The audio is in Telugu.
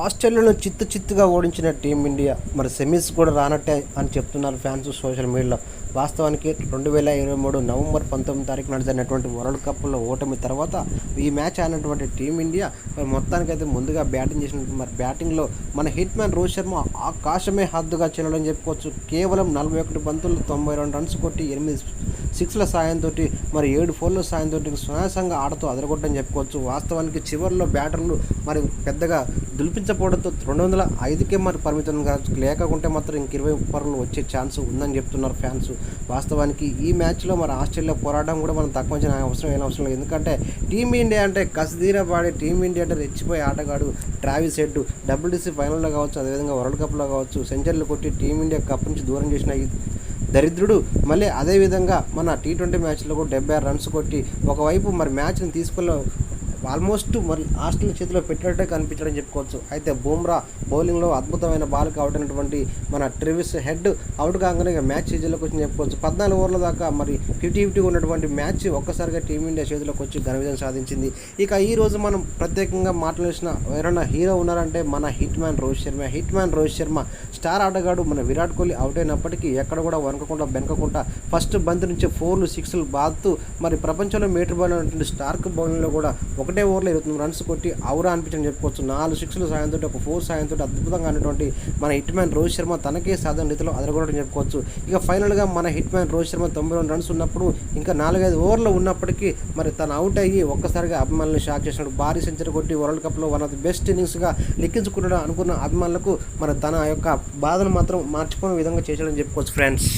ఆస్ట్రేలియాను చిత్తు చిత్తుగా ఓడించిన టీమిండియా మరి సెమీస్ కూడా రానట్టే అని చెప్తున్నారు ఫ్యాన్స్ సోషల్ మీడియాలో. వాస్తవానికి రెండు వేల ఇరవై మూడు నవంబర్ పంతొమ్మిది తారీఖున జరిగినటువంటి వరల్డ్ కప్లో ఓటమి తర్వాత ఈ మ్యాచ్ ఆడినటువంటి టీమిండియా మరి మొత్తానికైతే ముందుగా బ్యాటింగ్ చేసిన మరి బ్యాటింగ్లో మన హిట్ మ్యాన్ రోహిత్ శర్మ ఆకాశమే హద్దుగా చెల్లడం చెప్పుకోవచ్చు. కేవలం నలభై ఒకటి బంతులు తొంభై రెండు రన్స్ కొట్టి ఎనిమిది సిక్స్ల సాయంతో మరి ఏడు ఫోర్ల సాయంతో సునాయాసంగా ఆడుతూ అదరగొట్టని చెప్పుకోవచ్చు. వాస్తవానికి చివరిలో బ్యాటర్లు మరి పెద్దగా దులిపించకపోవడంతో రెండు వందల ఐదుకే మరి పరిమితం కావచ్చు లేకుంటే మాత్రం ఇంక ఇరవై పరులు వచ్చే ఛాన్స్ ఉందని చెప్తున్నారు ఫ్యాన్స్. వాస్తవానికి ఈ మ్యాచ్లో మరి ఆస్ట్రేలియా పోరాటం కూడా మనం తక్కువ అవసరం ఏం అవసరం లేదు. ఎందుకంటే టీమిండియా అంటే కసిదీరా పాడే టీమిండియా అంటే రెచ్చిపోయే ఆటగాడు ట్రావిస్ హెడ్. డబ్ల్యూడీసీ ఫైనల్లో కావచ్చు అదేవిధంగా వరల్డ్ కప్లో కావచ్చు సెంచరీలు కొట్టి టీమిండియా కప్ నుంచి దూరం చేసిన దరిద్రుడు. మళ్ళీ అదేవిధంగా మన టీ ట్వంటీ మ్యాచ్లో కూడా డెబ్బై ఆరు రన్స్ కొట్టి ఒకవైపు మరి మ్యాచ్ని తీసుకున్న ఆల్మోస్ట్ మరి ఆస్ట్రేలియా చేతిలో పెట్టినట్టే కనిపించడం చెప్పుకోవచ్చు. అయితే బూమ్రా బౌలింగ్లో అద్భుతమైన బాల్కి అవుట్ అయినటువంటి మన ట్రివిస్ హెడ్ అవుట్ కాగానే మ్యాచ్ చేతిలోకి వచ్చి చెప్పుకోవచ్చు. పద్నాలుగు ఓవర్ల దాకా మరి ఫిఫ్టీ ఫిఫ్టీ ఉన్నటువంటి మ్యాచ్ ఒక్కసారిగా టీమిండియా చేతిలోకి వచ్చి ఘన విజయం సాధించింది. ఇక ఈ రోజు మనం ప్రత్యేకంగా మాట్లాడాల్సిన ఎవరైనా హీరో ఉన్నారంటే మన hit man Rohit Sharma. Hit man Rohit Sharma star ఆటగాడు మన విరాట్ కోహ్లీ అవుట్ అయినప్పటికీ ఎక్కడ కూడా వనకకుండా బెనకకుండా ఫస్ట్ బంతి నుంచి ఫోర్లు సిక్స్లు బాదుతూ మరి ప్రపంచంలో మీటర్ బాల్ ఉన్నటువంటి స్టార్క్ బౌలింగ్లో కూడా ఒక ఓవర్లో ఇరవై తొమ్మిది రన్స్ కొట్టి అవురా అనిపించని చెప్పుకోవచ్చు. నాలుగు సిక్స్లు సాయంతో ఒక ఫోర్ సాయంతో అద్భుతంగా అనేటువంటి మన హిట్ మ్యాన్ రోహిత్ శర్మ తనకే సాధన రీతిలో అదరగొట్టడం చెప్పుకోవచ్చు. ఇక ఫైనల్గా మన హిట్ మ్యాన్ రోహిత్ శర్మ తొంభై రెండు రన్స్ ఉన్నప్పుడు ఇంకా నాలుగైదు ఓవర్లు ఉన్నప్పటికీ మరి తను అవుట్ అయ్యి ఒక్కసారిగా అభిమానులను షాక్ చేసినాడు. భారీ సెంచరీ కొట్టి వరల్డ్ కప్లో వన్ ఆఫ్ ది బెస్ట్ ఇన్నింగ్స్గా లెక్కించుకున్నాడు అనుకున్న అభిమానులకు మరి తన యొక్క బాధను మాత్రం మార్చుకునే విధంగా చేశాడని చెప్పుకోవచ్చు ఫ్రెండ్స్.